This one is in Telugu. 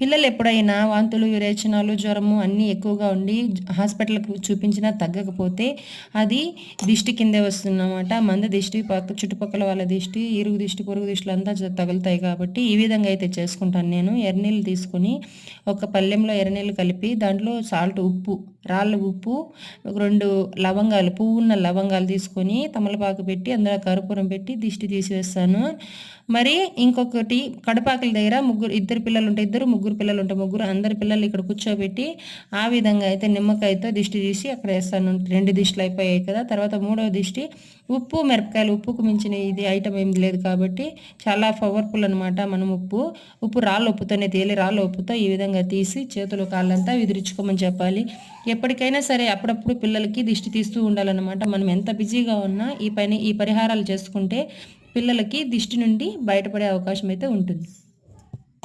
పిల్లలు ఎప్పుడైనా వాంతులు విరేచనాలు జ్వరము అన్నీ ఎక్కువగా ఉండి హాస్పిటల్కి చూపించినా తగ్గకపోతే అది దిష్టి కిందే వస్తుందన్నమాట. మంద దిష్టి పక్క చుట్టుపక్కల వాళ్ళ దిష్టి ఇరుగు దిష్టి పొరుగు దిష్టిలు అంతా తగులుతాయి కాబట్టి ఈ విధంగా అయితే చేసుకుంటాను నేను. ఎర్రనీళ్ళు తీసుకొని ఒక పళ్ళెంలో ఎర్రనీళ్ళు కలిపి దాంట్లో సాల్ట్ ఉప్పు రాళ్ళ ఉప్పు రెండు లవంగాలు పువ్వు ఉన్న లవంగాలు తీసుకొని తమలపాకు పెట్టి అందులో కర్పూరం పెట్టి దిష్టి తీసివేస్తాను. మరి ఇంకొకటి కడపాకల దగ్గర ముగ్గురు ఇద్దరు పిల్లలు ఉంటే ఇద్దరు ముగ్గురు పిల్లలు ఉంటే ముగ్గురు అందరి పిల్లలు ఇక్కడ కూర్చోబెట్టి ఆ విధంగా అయితే నిమ్మకాయతో దిష్టి తీసి అక్కడ వేస్తాను. రెండు దిష్టిలు అయిపోయాయి కదా. తర్వాత మూడవ దిష్టి ఉప్పు మిరపకాయలు. ఉప్పుకు మించిన ఇది ఐటమ్ ఏం లేదు కాబట్టి చాలా పవర్ఫుల్ అనమాట మనం ఉప్పు. ఉప్పు రాళ్ళ ఉప్పుతోనే తేలి రాళ్ళ ఉప్పుతో ఈ విధంగా తీసి చేతులు కాళ్ళంతా విదిరించుకోమని చెప్పాలి. ఎప్పటికైనా సరే అప్పుడప్పుడు పిల్లలకి దిష్టి తీస్తూ ఉండాలన్నమాట. మనం ఎంత బిజీగా ఉన్నా ఈ పని ఈ పరిహారాలు చేసుకుంటే పిల్లలకి దిష్టి నుండి బయటపడే అవకాశం అయితే ఉంటుంది.